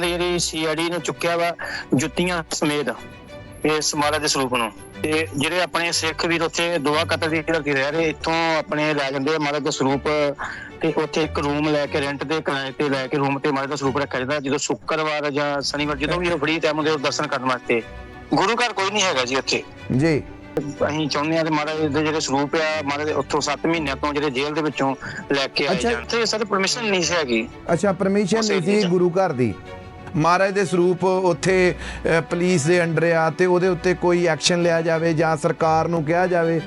ਦੀ ਜਿਹੜੀ ਸੀਆਈਡੀ ਨੇ ਚੁੱਕਿਆ ਵਾ ਜੁੱਤੀਆਂ ਸਮੇਤ ਇਸ ਮਹਾਰਾਜ ਦੇ ਸਰੂਪ ਨੂੰ। ਤੇ ਜਿਹੜੇ ਆਪਣੇ ਸਿੱਖ ਵੀਰ ਉੱਥੇ ਦੁਆ ਕਤਲ ਦੀ ਧਰਤੀ ਰਹਿ ਰਹੇ ਇੱਥੋਂ ਆਪਣੇ ਲੈ ਜਾਂਦੇ ਆ ਮਹਾਰਾਜ ਦਾ ਸਰੂਪ। ਤੇ ਉੱਥੇ ਇੱਕ ਰੂਮ ਲੈ ਕੇ ਰੈਂਟ ਦੇ ਕਿਰਾਏ ਤੇ ਲੈ ਕੇ ਰੂਮ ਤੇ ਮਹਾਰਾਜ ਦਾ ਸਰੂਪ ਰੱਖਿਆ ਜਾਂਦਾ ਜਦੋਂ ਸ਼ੁੱਕਰਵਾਰ ਜਾਂ ਸ਼ਨੀਵਾਰ ਜਦੋਂ ਵੀ ਉਹ ਫ੍ਰੀ ਟਾਈਮ ਹੁੰਦੇ ਉਹ ਦਰਸ਼ਨ ਕਰਨ ਵਾਸਤੇ। ਗੁਰੂ ਘਰ ਕੋਈ ਨਹੀਂ ਹੈਗਾ ਜੀ ਉੱਥੇ। ਜੀ। ਅਸੀਂ ਚਾਹੁੰਦੇ ਆ ਕਿ ਮਹਾਰਾਜ ਦੇ ਜਿਹੜੇ ਸਰੂਪ ਆ ਮਹਾਰਾਜ ਦੇ ਉੱਥੋਂ 7 ਮਹੀਨਿਆਂ ਤੋਂ ਜਿਹੜੇ ਜੇਲ੍ਹ ਦੇ ਵਿੱਚੋਂ ਲੈ ਕੇ ਆਏ ਤੇ ਸਰ ਪਰਮਿਸ਼ਨ ਨਹੀਂ ਸੀ ਹੈਗੀ। ਅੱਛਾ ਪਰਮਿਸ਼ਨ ਨਹੀਂ ਸੀ ਗੁਰੂ ਘਰ ਦੀ। ਮਹਾਰਾਜ ਦੇ ਸਰੂਪ ਉੱਥੇ ਅ, ਪੁਲਿਸ ਦੇ ਅੰਡਰ ਆ ਤੇ ਉਹਦੇ ਉੱਤੇ ਕੋਈ ਐਕਸ਼ਨ ਲਿਆ ਜਾਵੇ ਜਾਂ ਸਰਕਾਰ ਨੂੰ ਕਿਹਾ ਜਾਵੇ।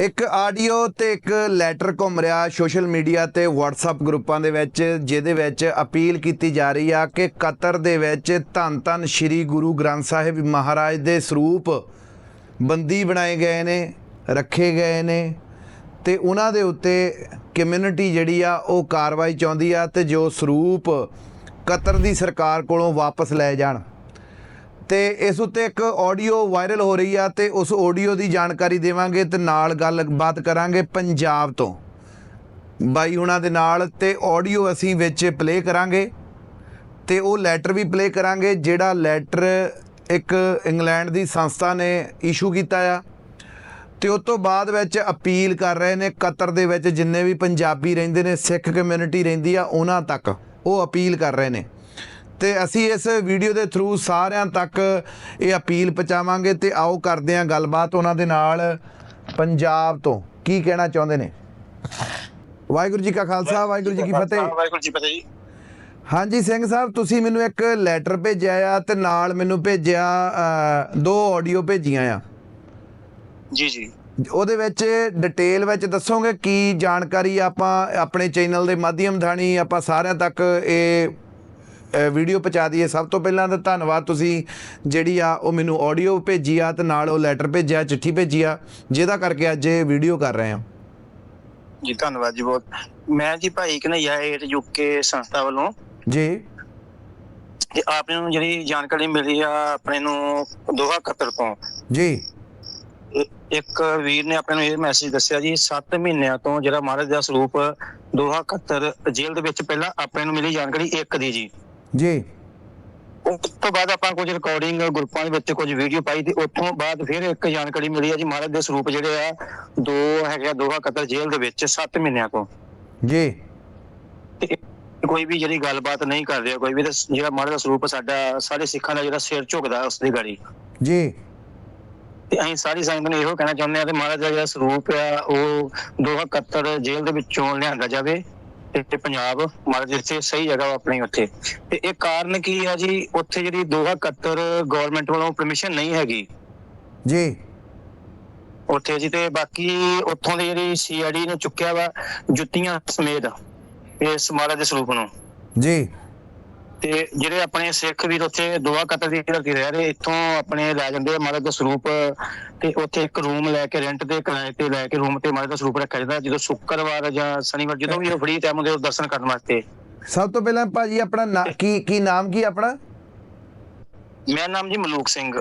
ਇੱਕ ਆਡੀਓ ਤੇ ਇੱਕ ਲੈਟਰ ਘੁੰਮ ਰਿਹਾ ਸੋਸ਼ਲ ਮੀਡੀਆ ਤੇ WhatsApp ਗਰੁੱਪਾਂ ਦੇ ਵਿੱਚ ਜਿਹਦੇ ਵਿੱਚ ਅਪੀਲ ਕੀਤੀ ਜਾ ਰਹੀ ਆ ਕਿ ਕਤਰ ਦੇ ਵਿੱਚ ਧੰਨ ਧੰਨ ਸ੍ਰੀ ਗੁਰੂ ਗ੍ਰੰਥ ਸਾਹਿਬ ਮਹਾਰਾਜ ਦੇ ਸਰੂਪ ਬੰਦੀ ਬਣਾਏ ਗਏ ਨੇ ਰੱਖੇ ਗਏ ਨੇ। ਤੇ ਉਹਨਾਂ ਦੇ ਉੱਤੇ ਕਮਿਊਨਿਟੀ ਜਿਹੜੀ ਆ, ਉਹ ਕਾਰਵਾਈ ਚਾਹੁੰਦੀ ਆ ਤੇ ਜੋ ਸਰੂਪ ਕਤਰ ਦੀ ਸਰਕਾਰ ਕੋਲੋਂ ਵਾਪਸ ਲੈ ਜਾਣ। ਤੇ ਇਸ ਉੱਤੇ ਇੱਕ ਆਡੀਓ ਵਾਇਰਲ ਹੋ ਰਹੀ ਆ ਤੇ ਉਸ ਆਡੀਓ ਦੀ ਜਾਣਕਾਰੀ ਦੇਵਾਂਗੇ ਤੇ ਨਾਲ ਗੱਲਬਾਤ ਕਰਾਂਗੇ ਪੰਜਾਬ ਤੋਂ। ਬਾਈ ਉਹਨਾਂ ਦੇ ਨਾਲ ਤੇ ਆਡੀਓ ਅਸੀਂ ਵਿੱਚ ਪਲੇ ਕਰਾਂਗੇ ਤੇ ਉਹ ਲੈਟਰ ਵੀ ਪਲੇ ਕਰਾਂਗੇ ਜਿਹੜਾ ਲੈਟਰ ਇੱਕ ਇੰਗਲੈਂਡ ਦੀ ਸੰਸਥਾ ਨੇ ਇਸ਼ੂ ਕੀਤਾ ਆ। ਤੇ ਉਸ ਤੋਂ ਬਾਅਦ ਵਿੱਚ ਅਪੀਲ ਕਰ ਰਹੇ ਨੇ ਕਤਰ ਦੇ ਵਿੱਚ ਜਿੰਨੇ ਵੀ ਪੰਜਾਬੀ ਰਹਿੰਦੇ ਨੇ ਸਿੱਖ ਕਮਿਊਨਿਟੀ ਰਹਿੰਦੀ ਆ ਉਹਨਾਂ ਤੱਕ ਉਹ ਅਪੀਲ ਕਰ ਰਹੇ ਨੇ। ਤੇ ਅਸੀਂ ਇਸ ਵੀਡੀਓ ਦੇ ਥਰੂ ਸਾਰਿਆਂ ਤੱਕ ਇਹ ਅਪੀਲ ਪਹੁੰਚਾਵਾਂਗੇ ਤੇ ਆਓ ਕਰਦੇ ਹਾਂ ਗੱਲਬਾਤ ਉਹਨਾਂ ਦੇ ਨਾਲ ਪੰਜਾਬ ਤੋਂ। ਕੀ ਕਹਿਣਾ ਚਾਹੁੰਦੇ ਨੇ? ਵਾਹਿਗੁਰੂ ਜੀ ਕਾ ਖਾਲਸਾ ਵਾਹਿਗੁਰੂ ਜੀ ਕੀ ਫਤਿਹ। ਵਾਹਿਗੁਰੂ ਜੀ ਫਤਿਹ ਜੀ। ਹਾਂਜੀ ਸਿੰਘ ਸਾਹਿਬ ਤੁਸੀਂ ਮੈਨੂੰ ਇੱਕ ਲੈਟਰ ਭੇਜਿਆ ਆ ਤੇ ਨਾਲ ਮੈਨੂੰ ਭੇਜਿਆ ਦੋ ਆਡੀਓ ਭੇਜੀਆਂ ਆ। ਜੀ ਜੀ। ਉਹਦੇ ਵਿੱਚ ਡਿਟੇਲ ਵਿੱਚ ਦੱਸੋਗੇ ਕੀ ਜਾਣਕਾਰੀ ਆਪਾਂ ਆਪਣੇ ਚੈਨਲ ਦੇ ਮਾਧਿਅਮ ਥਾਣੀ ਆਪਾਂ ਸਾਰਿਆਂ ਤੱਕ ਇਹ ਵੀਡੀਓ ਪਹੁੰਚਾ ਦਈਏ? ਸਭ ਤੋਂ ਪਹਿਲਾਂ ਤਾਂ ਧੰਨਵਾਦ ਤੁਸੀਂ ਜਿਹੜੀ ਆ ਉਹ ਮੈਨੂੰ ਆਡੀਓ ਭੇਜੀ ਆ ਤੇ ਨਾਲ ਉਹ ਲੈਟਰ ਭੇਜਿਆ ਚਿੱਠੀ ਭੇਜੀ ਆ ਜਿਹਦਾ ਕਰਕੇ ਅੱਜ ਇਹ ਵੀਡੀਓ ਕਰ ਰਹੇ ਹਾਂ। ਜੀ ਧੰਨਵਾਦ ਜੀ ਬਹੁਤ। ਮੈਂ ਜੀ ਭਾਈ ਕਨਈਆ ਏਟ ਯੂਕੇ ਸੰਸਥਾ ਵੱਲੋਂ ਜੀ। ਤੇ ਆਪ ਨੂੰ ਜਿਹੜੀ ਜਾਣਕਾਰੀ ਮਿਲੀ ਆ ਆਪਣੇ ਨੂੰ ਦੋਹਾ ਕਤਰ ਤੋਂ। ਜੀ। ਇੱਕ ਵੀਰ ਨੇ ਆਪਣੇ ਨੂੰ ਇਹ ਮੈਸੇਜ ਦੱਸਿਆ ਜੀ 7 ਮਹੀਨਿਆਂ ਤੋਂ ਜਿਹੜਾ ਮਹਾਰਾਜ ਦਾ ਸਰੂਪ ਦੋਹਾ ਕਤਰ ਜੇਲ੍ਹ ਦੇ ਵਿੱਚ ਪਹਿਲਾਂ ਆਪਣੇ ਨੂੰ ਮਿਲੀ ਜਾਣਕਾਰੀ ਇੱਕ ਦੀ ਜੀ। ਜੀ। ਉਸ ਤੋਂ ਬਾਅਦ ਆਪਾਂ ਕੁਝ ਰਿਕਾਰਡਿੰਗ ਗਰੁੱਪਾਂ ਦੇ ਵਿੱਚ ਕੁਝ ਵੀਡੀਓ ਪਾਈ ਤੇ ਉੱਥੋਂ ਬਾਅਦ ਫਿਰ ਇੱਕ ਜਾਣਕਾਰੀ ਮਿਲੀ ਆ ਜੀ ਮਹਾਰਾਜ ਦੇ ਸਰੂਪ ਜਿਹੜੇ ਆ ਦੋ ਹੈਗੇ ਦੋਹਾ ਕਤਰ ਜੇਲ੍ਹ ਦੇ ਵਿੱਚ 7 ਮਹੀਨਿਆਂ ਤੋਂ। ਜੀ। ਤੇ ਕੋਈ ਵੀ ਜਿਹੜੀ ਗੱਲਬਾਤ ਨਹੀਂ ਕਰ ਰਿਹਾ ਕੋਈ ਵੀ ਜਿਹੜਾ ਮਹਾਰਾਜ ਦਾ ਸਰੂਪ ਸਾਡਾ ਸਾਰੇ ਸਿੱਖਾਂ ਦਾ ਜਿਹੜਾ ਸਿਰ ਝੁਕਦਾ ਉਸ ਦੀ ਗਾੜੀ। ਜੀ। ਤੇ ਅਸੀਂ ਸਾਰੀ ਸੰਗਤ ਨੂੰ ਇਹੋ ਕਹਿਣਾ ਚਾਹੁੰਦੇ ਆ ਕਿ ਮਹਾਰਾਜ ਦਾ ਜਿਹੜਾ ਸਰੂਪ ਆ ਉਹ ਦੋਹਾ ਕਤਰ ਜੇਲ੍ਹ ਦੇ ਵਿੱਚੋਂ ਲਿਆਂਦਾ ਜਾਵੇ ਤੇ ਪੰਜਾਬ ਮਹਾਰਾਜ ਜਿੱਥੇ ਸਹੀ ਜਗ੍ਹਾ ਆਪਣੀ ਉੱਥੇ। ਤੇ ਇਹ ਕਾਰਨ ਕੀ ਆ ਜੀ? ਉੱਥੇ ਜਿਹੜੀ ਦੋਹਾ ਕਤਰ ਗਵਰਨਮੈਂਟ ਵੱਲੋਂ ਪਰਮਿਸ਼ਨ ਨਹੀਂ ਹੈਗੀ। ਜੀ। ਉੱਥੇ ਜੀ ਤੇ ਬਾਕੀ ਉੱਥੋਂ ਦੀ ਜਿਹੜੀ ਸੀਆਈਡੀ ਨੇ ਚੁੱਕਿਆ ਵਾ ਜੁੱਤੀਆਂ ਸਮੇਤ ਇਸ ਮਹਾਰਾਜ ਦੇ ਸਰੂਪ ਨੂੰ। ਜੀ। ਤੇ ਜਿਹੜੇ ਆਪਣੇ ਸਿੱਖ ਵੀਰ ਉੱਥੇ ਦੁਆ ਕਤਲ ਦੀ ਧਰਤੀ ਰਹਿ ਰਹੇ ਇੱਥੋਂ ਆਪਣੇ ਲੈ ਜਾਂਦੇ ਆ ਮਹਾਰਾਜ ਦਾ ਸਰੂਪ ਤੇ ਉੱਥੇ ਇੱਕ ਰੂਮ ਲੈ ਕੇ ਰੈਂਟ ਦੇ ਕਿਰਾਏ ਤੇ ਲੈ ਕੇ ਰੂਮ ਤੇ ਮਹਾਰਾਜ ਦਾ ਸਰੂਪ ਰੱਖਿਆ ਜਾਂਦਾ ਜਦੋਂ ਸ਼ੁੱਕਰਵਾਰ ਜਾਂ ਸ਼ਨੀਵਾਰ ਜਦੋਂ ਵੀ ਉਹ ਫ੍ਰੀ ਟਾਈਮ ਹੁੰਦੇ ਉਹ ਦਰਸ਼ਨ ਕਰਨ ਵਾਸਤੇ। ਸਭ ਤੋਂ ਪਹਿਲਾਂ ਭਾਜੀ ਆਪਣਾ ਕੀ ਕੀ ਨਾਮ ਕੀ ਆਪਣਾ? ਮੇਰਾ ਨਾਮ ਜੀ ਮਲੂਕ ਸਿੰਘ।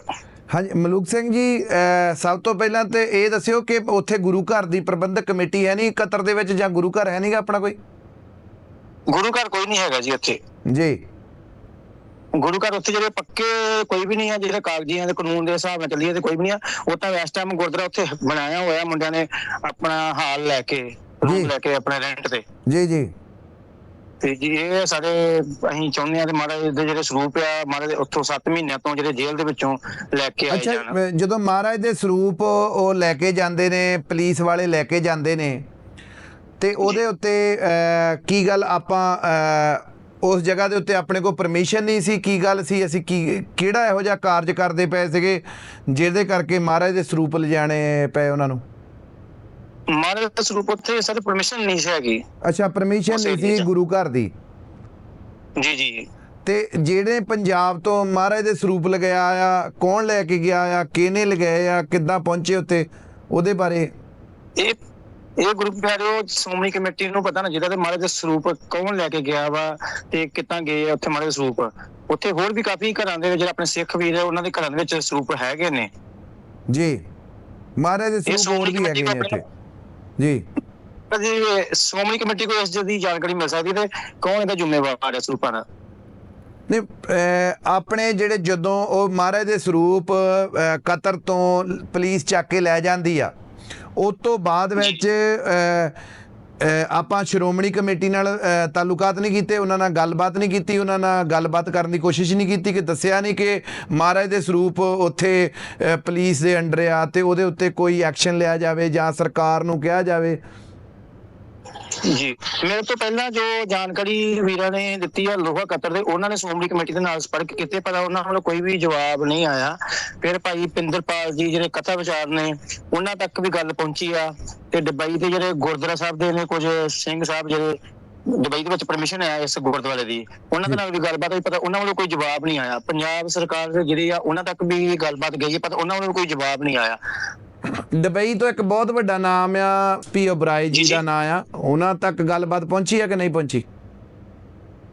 ਹਾਂਜੀ ਮਲੂਕ ਸਿੰਘ ਜੀ ਸਭ ਤੋਂ ਪਹਿਲਾਂ ਤੇ ਇਹ ਦੱਸਿਓ ਕਿ ਉੱਥੇ ਗੁਰੂ ਘਰ ਦੀ ਪ੍ਰਬੰਧਕ ਕਮੇਟੀ ਹੈ ਨਹੀਂ ਕਤਰ ਦੇ ਵਿੱਚ ਜਾਂ ਗੁਰੂ ਘਰ ਹੈ ਨਹੀਂਗਾ ਆਪਣਾ ਕੋਈ? ਗੁਰੂ ਘਰ ਕੋਈ ਨਹੀਂ ਹੈਗਾ ਜੀ ਉੱਥੇ। ਜੀ। ਗੁਰੂ ਘਰ ਉੱਥੇ ਜਿਹੜੇ ਪੱਕੇ ਕੋਈ ਵੀ ਨਹੀਂ ਆ ਜਿਹੜੇ ਕਾਗਜ਼ੀਆਂ ਦੇ ਕਾਨੂੰਨ ਦੇ ਹਿਸਾਬ ਨਾਲ ਚੱਲੀਏ ਤੇ ਕੋਈ ਵੀ ਨਹੀਂ ਆ ਉਹ ਤਾਂ ਇਸ ਟਾਈਮ ਗੁਰਦੁਆਰਾ ਉੱਥੇ ਬਣਾਇਆ ਹੋਇਆ ਮੁੰਡਿਆਂ ਨੇ ਆਪਣਾ ਹਾਲ ਲੈ ਕੇ। ਰੂਮ ਲੈ ਕੇ ਆਪਣੇ ਰੈਂਟ ਤੇ। ਜੀ ਜੀ। ਤੇ ਜੀ ਇਹ ਸਾਡੇ ਅਸੀਂ ਚਾਹੁੰਦੇ ਆ ਕਿ ਮਹਾਰਾਜ ਦੇ ਜਿਹੜੇ ਸਰੂਪ ਆ ਮਹਾਰਾਜ ਦੇ ਉੱਥੋਂ 7 ਮਹੀਨਿਆਂ ਤੋਂ ਜਿਹੜੇ ਜੇਲ੍ਹ ਦੇ ਵਿੱਚੋਂ ਲੈ ਕੇ ਆਏ ਅੱਛਾ ਜਾਣ। ਅਹ ਜਦੋਂ ਮਹਾਰਾਜ ਦੇ ਸਰੂਪ ਉਹ ਲੈ ਕੇ ਜਾਂਦੇ ਨੇ ਪੁਲਿਸ ਵਾਲੇ ਲੈ ਕੇ ਜਾਂਦੇ ਨੇ ਤੇ ਉਹਦੇ ਉੱਤੇ ਕੀ ਗੱਲ ਆਪਾਂ ਉਸ ਜਗ੍ਹਾ ਦੇ ਉੱਤੇ ਆਪਣੇ ਕੋਲ ਪਰਮਿਸ਼ਨ ਨਹੀਂ ਸੀ ਕੀ ਗੱਲ ਸੀ? ਅਸੀਂ ਕੀ ਕਿਹੜਾ ਇਹੋ ਜਿਹਾ ਕਾਰਜ ਕਰਦੇ ਪਏ ਸੀਗੇ ਜਿਹਦੇ ਕਰਕੇ ਮਹਾਰਾਜ ਦੇ ਸਰੂਪ ਲਿਜਾਣੇ ਪਏ ਉਹਨਾਂ ਨੂੰ? ਮਹਾਰਾਜ ਦਾ ਸਰੂਪ ਉੱਥੇ ਸਰ ਪਰਮਿਸ਼ਨ ਨਹੀਂ ਸੀ ਹੈਗੀ। ਅੱਛਾ ਪਰਮਿਸ਼ਨ ਨਹੀਂ ਸੀ। ਗੁਰੂ ਘਰ ਦੀ? ਜੀ ਜੀ। ਤੇ ਜਿਹੜੇ ਪੰਜਾਬ ਤੋਂ ਮਹਾਰਾਜ ਦੇ ਸਰੂਪ ਲਗਾਇਆ ਆ ਕੌਣ ਲੈ ਕੇ ਗਿਆ ਆ ਕਿਹਨੇ ਲਗਾਏ ਆ ਕਿੱਦਾਂ ਪਹੁੰਚੇ ਉੱਤੇ ਉਹਦੇ ਬਾਰੇ? ਇਹ ਇਹ ਗਰੁੱਪ ਪਿਆਰਿਓ ਸ਼੍ਰੋਮਣੀ ਕਮੇਟੀ ਨੂੰ ਪਤਾ ਨਾ ਜਿਹਦਾ ਤੇ ਮਹਾਰਾਜ ਦਾ ਸਰੂਪ ਕੌਣ ਲੈ ਕੇ ਗਿਆ ਵਾ ਤੇ ਕਿੱਦਾਂ ਗਏ ਆ ਉੱਥੇ ਮਹਾਰਾਜ ਦਾ ਸਰੂਪ। ਉੱਥੇ ਹੋਰ ਵੀ ਕਾਫੀ ਘਰਾਂ ਦੇ ਵਿੱਚ ਜਿਹੜੇ ਆਪਣੇ ਸਿੱਖ ਵੀਰ ਉਹਨਾਂ ਦੇ ਘਰਾਂ ਦੇ ਵਿੱਚ ਸਰੂਪ ਹੈਗੇ ਨੇ। ਜੀ ਮਹਾਰਾਜ ਦੇ ਸਰੂਪ ਹੋਰ ਵੀ ਹੈਗੇ ਨੇ ਇੱਥੇ। ਜੀ। ਕਦੀ ਸ਼੍ਰੋਮਣੀ ਕਮੇਟੀ ਕੋਲ ਇਸ ਦੀ ਜਾਣਕਾਰੀ ਮਿਲ ਸਕਦੀ ਤੇ ਕੌਣ ਇਹਦਾ ਜ਼ਿੰਮੇਵਾਰ ਹੈ ਸਰੂਪਾਂ ਦਾ? ਅਹ ਆਪਣੇ ਜਿਹੜੇ ਜਦੋਂ ਉਹ ਮਹਾਰਾਜ ਦੇ ਸਰੂਪ ਕਤਰ ਤੋਂ ਪੁਲਿਸ ਚੱਕ ਕੇ ਲੈ ਜਾਂਦੀ ਆ ਉਸ ਤੋਂ ਬਾਅਦ ਵਿੱਚ ਆਪਾਂ ਸ਼੍ਰੋਮਣੀ ਕਮੇਟੀ ਨਾਲ ਤਾਲੁਕਾਤ ਨਹੀਂ ਕੀਤੇ ਉਹਨਾਂ ਨਾਲ ਗੱਲਬਾਤ ਨਹੀਂ ਕੀਤੀ ਉਹਨਾਂ ਨਾਲ ਗੱਲਬਾਤ ਕਰਨ ਦੀ ਕੋਸ਼ਿਸ਼ ਨਹੀਂ ਕੀਤੀ ਕਿ ਦੱਸਿਆ ਨਹੀਂ ਕਿ ਮਹਾਰਾਜ ਦੇ ਸਰੂਪ ਉੱਥੇ ਅਹ, ਪੁਲਿਸ ਦੇ ਅੰਡਰ ਆ ਤੇ ਉਹਦੇ ਉੱਤੇ ਕੋਈ ਐਕਸ਼ਨ ਲਿਆ ਜਾਵੇ ਜਾਂ ਸਰਕਾਰ ਨੂੰ ਕਿਹਾ ਜਾਵੇ। ਜੀ। ਮੇਰੇ ਤੋਂ ਪਹਿਲਾਂ ਜੋ ਜਾਣਕਾਰੀ ਵੀਰਾਂ ਨੇ ਦਿੱਤੀ ਆ ਲੋਹਾ ਕਤਰ ਦੇ, ਉਹਨਾਂ ਨੇ ਸ਼੍ਰੋਮਣੀ ਕਮੇਟੀ ਦੇ ਨਾਲ ਸੰਪਰਕ ਕੀਤੇ, ਪਰ ਉਹਨਾਂ ਵੱਲੋਂ ਕੋਈ ਵੀ ਜਵਾਬ ਨਹੀਂ ਆਇਆ। ਫਿਰ ਭਾਈ ਪਿੰਦਰਪਾਲ ਜੀ ਜਿਹੜੇ ਕਥਾ ਵਿਚਾਰ ਨੇ, ਉਹਨਾਂ ਤੱਕ ਵੀ ਗੱਲ ਪਹੁੰਚੀ ਆ। ਤੇ ਦੁਬਈ ਦੇ ਜਿਹੜੇ ਗੁਰਦੁਆਰਾ ਸਾਹਿਬ ਦੇ ਨੇ, ਕੁਝ ਸਿੰਘ ਸਾਹਿਬ ਜਿਹੜੇ ਦੁਬਈ ਦੇ ਵਿੱਚ ਪਰਮਿਸ਼ਨ ਹੈ ਇਸ ਗੁਰਦੁਆਰੇ ਦੀ, ਉਹਨਾਂ ਦੇ ਨਾਲ ਵੀ ਗੱਲਬਾਤ ਹੋਈ ਪਤਾ ਉਹਨਾਂ ਵੱਲੋਂ ਕੋਈ ਜਵਾਬ ਨਹੀਂ ਆਇਆ। ਪੰਜਾਬ ਸਰਕਾਰ ਜਿਹੜੀ ਆ, ਉਹਨਾਂ ਤੱਕ ਵੀ ਗੱਲਬਾਤ ਗਈ ਹੈ ਪਰ ਉਹਨਾਂ ਵੱਲੋਂ ਕੋਈ ਜਵਾਬ ਨਹੀਂ ਆਇਆ। ਦੁਬਈ ਤੋਂ ਇੱਕ ਬਹੁਤ ਵੱਡਾ ਨਾਮ ਆ ਪੀ ਓਬਰਾਏ ਜੀ ਜੀ, ਜੀ। ਦਾ ਨਾਮ ਆ। ਉਹਨਾਂ ਤੱਕ ਗੱਲਬਾਤ ਪਹੁੰਚੀ ਆ ਕਿ ਨਹੀਂ ਪਹੁੰਚੀ?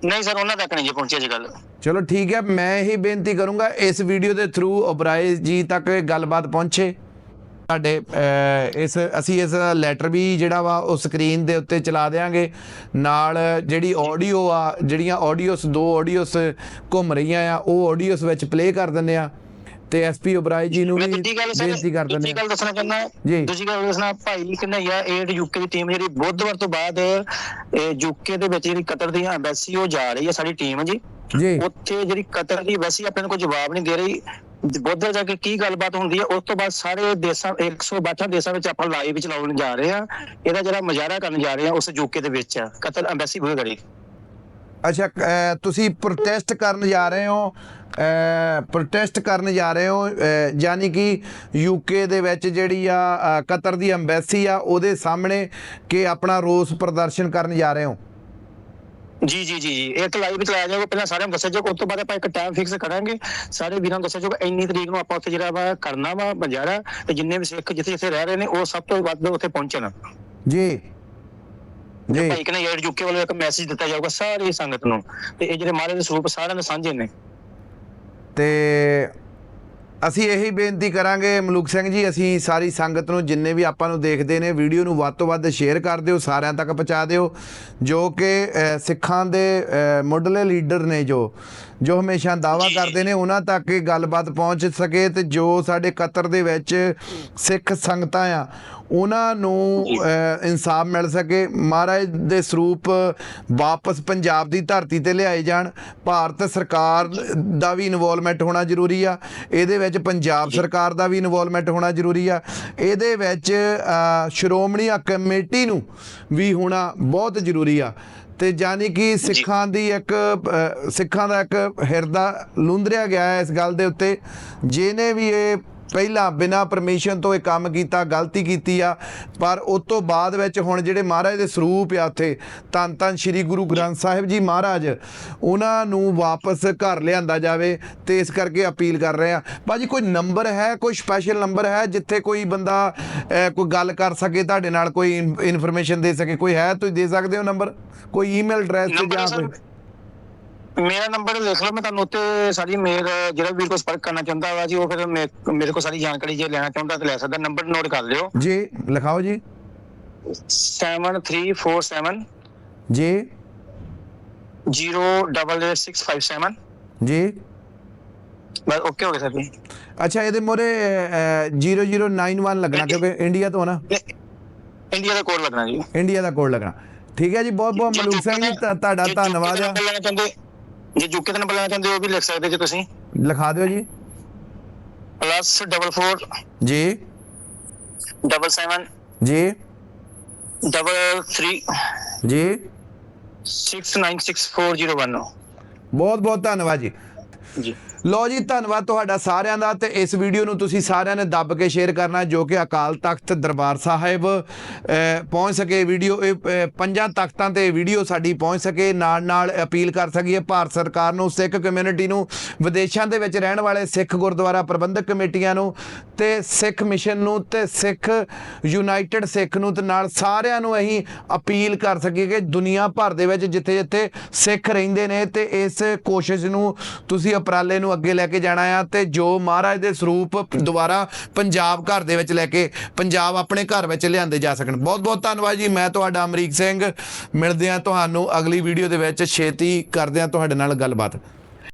ਨਹੀਂ ਸਰ ਉਹਨਾਂ ਤੱਕ ਨਹੀਂ ਜੀ ਪਹੁੰਚੀ ਅਜੇ ਗੱਲ। ਚਲੋ ਠੀਕ ਹੈ ਮੈਂ ਇਹੀ ਬੇਨਤੀ ਕਰੂੰਗਾ ਇਸ ਵੀਡੀਓ ਦੇ ਥਰੂ ਓਬਰਾਏ ਜੀ ਤੱਕ ਗੱਲਬਾਤ ਪਹੁੰਚੇ। ਸਾਡੇ ਇਸ ਅਸੀਂ ਇਸ ਲੈਟਰ ਵੀ ਜਿਹੜਾ ਵਾ ਉਹ ਸਕਰੀਨ ਦੇ ਉੱਤੇ ਚਲਾ ਦੇਾਂਗੇ ਨਾਲ ਜਿਹੜੀ ਆਡੀਓ ਆ ਜਿਹੜੀਆਂ ਆਡੀਓਸ ਦੋ ਆਡੀਓਸ ਘੁੰਮ ਰਹੀਆਂ ਆ ਉਹ ਆਡੀਓਸ ਵਿੱਚ ਪਲੇ ਕਰ ਦਿੰਦੇ ਆ। ਤੇ ਐਸਪੀ ਓਬਰਾਏ ਜੀ ਨੂੰ ਵੀ ਬੇਨਤੀ ਕਰ ਦਿੰਦੇ ਆ ਗੱਲ ਦੱਸਣਾ ਚਾਹੁੰਦਾ ਜੀ। ਦੂਜੀ ਗੱਲ ਦੱਸਣਾ ਭਾਈ ਕਨਈਆ ਏਡ ਯੂਕੇ ਦੀ ਟੀਮ ਜਿਹੜੀ ਬੁੱਧਵਾਰ ਤੋਂ ਬਾਅਦ ਯੂਕੇ ਦੇ ਵਿੱਚ ਜਿਹੜੀ ਕਤਰ ਦੀ ਐਮਬੈਸੀ ਉਹ ਜਾ ਰਹੀ ਹੈ ਸਾਡੀ ਟੀਮ ਜੀ। ਜੀ। ਉੱਥੇ ਜਿਹੜੀ ਕਤਰ ਦੀ ਐਮਬੈਸੀ ਆਪਣੇ ਕੋਈ ਜਵਾਬ ਨਹੀਂ ਦੇ ਰਹੀ। ਬੁੱਧਵਾਰ ਜਾ ਕੇ ਕੀ ਗੱਲਬਾਤ ਹੁੰਦੀ ਹੈ ਉਸ ਤੋਂ ਬਾਅਦ ਸਾਰੇ ਦੇਸ਼ਾਂ 162 ਦੇਸ਼ਾਂ ਵਿੱਚ ਆਪਾਂ ਲਾਈਵ ਚਲਾਉਣ ਜਾ ਰਹੇ ਆ ਇਹਦਾ ਜਿਹੜਾ ਮੁਜ਼ਾਹਰਾ ਕਰਨ ਜਾ ਰਹੇ ਆ ਉਸ ਯੂਕੇ ਦੇ ਵਿੱਚ ਕਤਰ ਐਮਬੈਸੀ ਬੁਰੇ ਗੜੀ ਅੱਛਾ ਤੁਸੀਂ ਪ੍ਰੋਟੈਸਟ ਕਰਨ ਜਾ ਰਹੇ ਹੋ ਪ੍ਰੋਟੈਸਟ ਕਰਨ ਜਾ ਰਹੇ ਹੋ ਯਾਨੀ ਕਿ ਯੂਕੇ ਦੇ ਵਿੱਚ ਜਿਹੜੀ ਆ ਕਤਰ ਦੀ ਐਮਬੈਸੀ ਆ ਉਹਦੇ ਸਾਹਮਣੇ ਕਿ ਆਪਣਾ ਰੋਸ ਪ੍ਰਦਰਸ਼ਨ ਕਰਨ ਜਾ ਰਹੇ ਹੋ? ਜੀ ਜੀ ਜੀ ਇੱਕ ਲਾਈਵ ਚਲਾਇਆ ਜਾਊਗਾ ਪਹਿਲਾਂ ਸਾਰਿਆਂ ਨੂੰ ਦੱਸਿਆ ਜਾਊਗਾ ਉਸ ਤੋਂ ਬਾਅਦ ਆਪਾਂ ਇੱਕ ਟਾਈਮ ਫਿਕਸ ਕਰਾਂਗੇ। ਸਾਰੇ ਵੀਰਾਂ ਨੂੰ ਦੱਸਿਆ ਜਾਊਗਾ ਇੰਨੀ ਤਰੀਕ ਨੂੰ ਆਪਾਂ ਉੱਥੇ ਜਿਹੜਾ ਵਾ ਕਰਨਾ ਵਾ ਬੰਜਾਰਾ ਤੇ ਜਿੰਨੇ ਵੀ ਸਿੱਖ ਜਿੱਥੇ ਜਿੱਥੇ ਰਹਿ ਰਹੇ ਨੇ ਉਹ ਸਭ ਤੋਂ ਵੱਧ ਉੱਥੇ ਪਹੁੰਚਣ। ਜੀ। ਜੀ। ਭਾਈ ਕਹਿੰਦੇ ਯਾਰ ਯੂਕੇ ਵੱਲੋਂ ਇੱਕ ਮੈਸੇਜ ਦਿੱਤਾ ਜਾਊਗਾ ਸਾਰੀ ਸੰਗਤ ਨੂੰ। ਤੇ ਇਹ ਜਿਹੜੇ ਮਹਾਰਾਜ ਦੇ ਸਰੂਪ ਸਾਰਿਆਂ ਦੇ ਸਾਂਝੇ ਨੇ। ਤੇ ਅਸੀਂ ਇਹੀ ਬੇਨਤੀ ਕਰਾਂਗੇ ਮਲੂਕ ਸਿੰਘ ਜੀ ਅਸੀਂ ਸਾਰੀ ਸੰਗਤ ਨੂੰ ਜਿੰਨੇ ਵੀ ਆਪਾਂ ਨੂੰ ਦੇਖਦੇ ਨੇ ਵੀਡੀਓ ਨੂੰ ਵੱਧ ਤੋਂ ਵੱਧ ਸ਼ੇਅਰ ਕਰ ਦਿਓ ਸਾਰਿਆਂ ਤੱਕ ਪਹੁੰਚਾ ਦਿਓ ਜੋ ਕਿ ਸਿੱਖਾਂ ਦੇ ਮੁੱਢਲੇ ਲੀਡਰ ਨੇ ਜੋ ਜੋ ਹਮੇਸ਼ਾ ਦਾਵਾ ਕਰਦੇ ਨੇ ਉਹਨਾਂ ਤੱਕ ਇਹ ਗੱਲਬਾਤ ਪਹੁੰਚ ਸਕੇ ਤੇ ਜੋ ਸਾਡੇ ਕਤਰ ਦੇ ਵਿੱਚ ਸਿੱਖ ਸੰਗਤਾਂ ਆ ਉਹਨਾਂ ਨੂੰ ਇਨਸਾਫ ਮਿਲ ਸਕੇ। ਮਹਾਰਾਜ ਦੇ ਸਰੂਪ ਵਾਪਸ ਪੰਜਾਬ ਦੀ ਧਰਤੀ ਤੇ ਲਿਆਏ ਜਾਣ। ਭਾਰਤ ਸਰਕਾਰ ਦਾ ਵੀ ਇਨਵੋਲਵਮੈਂਟ ਹੋਣਾ ਜ਼ਰੂਰੀ ਆ। ਇਹਦੇ ਵਿੱਚ ਪੰਜਾਬ ਸਰਕਾਰ ਦਾ ਵੀ ਇਨਵੋਲਵਮੈਂਟ ਹੋਣਾ ਜ਼ਰੂਰੀ ਆ। ਇਹਦੇ ਵਿੱਚ ਸ਼੍ਰੋਮਣੀ ਕਮੇਟੀ ਨੂੰ ਵੀ ਹੋਣਾ ਬਹੁਤ ਜ਼ਰੂਰੀ ਆ। ਤੇ ਜਾਨੀ ਕਿ ਸਿੱਖਾਂ ਦੀ ਇੱਕ ਸਿੱਖਾਂ ਦਾ ਇੱਕ ਹਿਰਦਾ ਲੁੰਦਰਿਆ ਗਿਆ ਹੈ ਇਸ ਗੱਲ ਦੇ ਉੱਤੇ। ਜਿਹਨੇ ਵੀ ਇਹ ਪਹਿਲਾਂ ਬਿਨਾ ਪਰਮਿਸ਼ਨ ਤੋਂ ਇਹ ਕੰਮ ਕੀਤਾ ਗਲਤੀ ਕੀਤੀ ਆ ਪਰ ਉਸ ਤੋਂ ਬਾਅਦ ਵਿੱਚ ਹੁਣ ਜਿਹੜੇ ਮਹਾਰਾਜ ਦੇ ਸਰੂਪ ਆ ਉੱਥੇ ਧੰਨ ਧੰਨ ਸ੍ਰੀ ਗੁਰੂ ਗ੍ਰੰਥ ਸਾਹਿਬ ਜੀ ਮਹਾਰਾਜ ਉਹਨਾਂ ਨੂੰ ਵਾਪਸ ਘਰ ਲਿਆਂਦਾ ਜਾਵੇ ਤੇ ਇਸ ਕਰਕੇ ਅਪੀਲ ਕਰ ਰਹੇ ਆ। ਬਾਜੀ ਕੋਈ ਨੰਬਰ ਹੈ ਕੋਈ ਸਪੈਸ਼ਲ ਨੰਬਰ ਹੈ ਜਿੱਥੇ ਕੋਈ ਬੰਦਾ ਕੋਈ ਗੱਲ ਕਰ ਸਕੇ ਤੁਹਾਡੇ ਨਾਲ ਕੋਈ ਇਨਫੋਰਮੇਸ਼ਨ ਦੇ ਸਕੇ? ਕੋਈ ਹੈ ਤੁਸੀਂ ਦੇ ਸਕਦੇ ਹੋ ਨੰਬਰ? ਕੋਈ ਈਮੇਲ ਐਡਰੈਸ ਤੇ ਜਾਂ ਕੋਈ? ਮੇਰਾ ਨੰਬਰ ਲਿਖ ਲਓ ਮੈਂ ਤੁਹਾਨੂੰ ਉੱਤੇ ਸਾਰੀ ਮੇਲ ਜਿਹੜਾ ਵੀਰ ਕੋ ਸੰਪਰਕ ਕਰਨਾ ਚਾਹੁੰਦਾ ਵਾ ਜੀ ਉਹ ਫਿਰ ਮੇਰੇ ਕੋਲ ਸਾਰੀ ਜਾਣਕਾਰੀ ਜੇ ਲੈਣਾ ਚਾਹੁੰਦਾ ਤਾਂ ਲੈ ਸਕਦਾ ਨੰਬਰ ਨੋਟ ਕਰ ਲਿਓ ਜੀ ਲਿਖਾਓ ਜੀ। 7347 ਜੀ। 088657 ਜੀ। ਬਸ ਓਕੇ ਹੋ ਗਿਆ ਸਰ ਜੀ। ਅੱਛਾ ਇਹਦੇ ਮੋਰੇ 0091 ਲੱਗਣਾ ਕਿਉਂਕਿ ਇੰਡੀਆ ਤੋਂ ਨਾ। ਇੰਡੀਆ ਦਾ ਕੋਡ ਲੱਗਣਾ ਜੀ। ਇੰਡੀਆ ਦਾ ਕੋਡ ਲੱਗਣਾ। ਠੀਕ ਹੈ ਜੀ ਬਹੁਤ ਬਹੁਤ ਮਲੂਕ ਸਿੰਘ ਜੀ ਤੁਹਾਡਾ ਧੰਨਵਾਦ ਆ। ਜੇ ਜੁਕੇ ਦਾ ਨੰਬਰ ਲੈਣਾ ਚਾਹੁੰਦੇ ਹੋ ਉਹ ਵੀ ਲਿਖ ਸਕਦੇ ਜੀ ਤੁਸੀਂ। ਲਿਖਾ ਦਿਓ ਜੀ। ਪਲੱਸ 44 ਜੀ। 77 ਜੀ। 33 ਜੀ। 696401 ਬਹੁਤ ਬਹੁਤ ਧੰਨਵਾਦ ਜੀ। ਜੀ। ਲੋ ਜੀ, ਧੰਨਵਾਦ ਤੁਹਾਡਾ ਸਾਰਿਆਂ ਦਾ ਤੇ ਇਸ ਵੀਡੀਓ ਨੂੰ ਤੁਸੀਂ ਸਾਰਿਆਂ ਨੇ ਦੱਬ ਕੇ ਸ਼ੇਅਰ ਕਰਨਾ ਜੋ ਕਿ ਅਕਾਲ ਤਖਤ ਦਰਬਾਰ ਸਾਹਿਬ ਪਹੁੰਚ ਸਕੇ ਵੀਡੀਓ, ਇਹ ਪੰਜਾਂ ਤਖਤਾਂ ਤੇ ਵੀਡੀਓ ਸਾਡੀ ਪਹੁੰਚ ਸਕੇ ਨਾਲ ਨਾਲ ਅਪੀਲ ਕਰ ਸਕੀਏ ਭਾਰਤ ਸਰਕਾਰ ਨੂੰ, ਸਿੱਖ ਕਮਿਊਨਿਟੀ ਨੂੰ, ਵਿਦੇਸ਼ਾਂ ਦੇ ਵਿੱਚ ਰਹਿਣ ਵਾਲੇ ਸਿੱਖ ਗੁਰਦੁਆਰਾ ਪ੍ਰਬੰਧਕ ਕਮੇਟੀਆਂ ਨੂੰ ਤੇ ਸਿੱਖ ਮਿਸ਼ਨ ਨੂੰ ਤੇ ਸਿੱਖ ਯੂਨਾਈਟਿਡ ਸਿੱਖ ਨੂੰ ਤੇ ਨਾਲ ਸਾਰਿਆਂ ਨੂੰ ਅਸੀਂ ਅਪੀਲ ਕਰ ਸਕੀਏ ਕਿ ਦੁਨੀਆ ਭਰ ਦੇ ਵਿੱਚ ਜਿੱਥੇ ਜਿੱਥੇ ਸਿੱਖ ਰਹਿੰਦੇ ਨੇ ਤੇ ਇਸ ਕੋਸ਼ਿਸ਼ ਨੂੰ ਤੁਸੀਂ ਉਪਰਾਲੇ ਨੂੰ ਅੱਗੇ ਲੈ ਕੇ ਜਾਣਾ ਆ ਤੇ ਜੋ ਮਹਾਰਾਜ ਦੇ ਸਰੂਪ ਦੁਬਾਰਾ ਪੰਜਾਬ ਘਰ ਦੇ ਵਿੱਚ ਲੈ ਕੇ ਪੰਜਾਬ ਆਪਣੇ ਘਰ ਵਿੱਚ ਲਿਆਂਦੇ ਜਾ ਸਕਣ। ਬਹੁਤ ਬਹੁਤ ਧੰਨਵਾਦ ਜੀ। ਮੈਂ ਤੁਹਾਡਾ ਅਮਰੀਕ ਸਿੰਘ। ਮਿਲਦੇ ਆ ਤੁਹਾਨੂੰ ਅਗਲੀ ਵੀਡੀਓ ਦੇ ਵਿੱਚ। ਛੇਤੀ ਕਰਦੇ ਆ ਤੁਹਾਡੇ ਨਾਲ ਗੱਲਬਾਤ।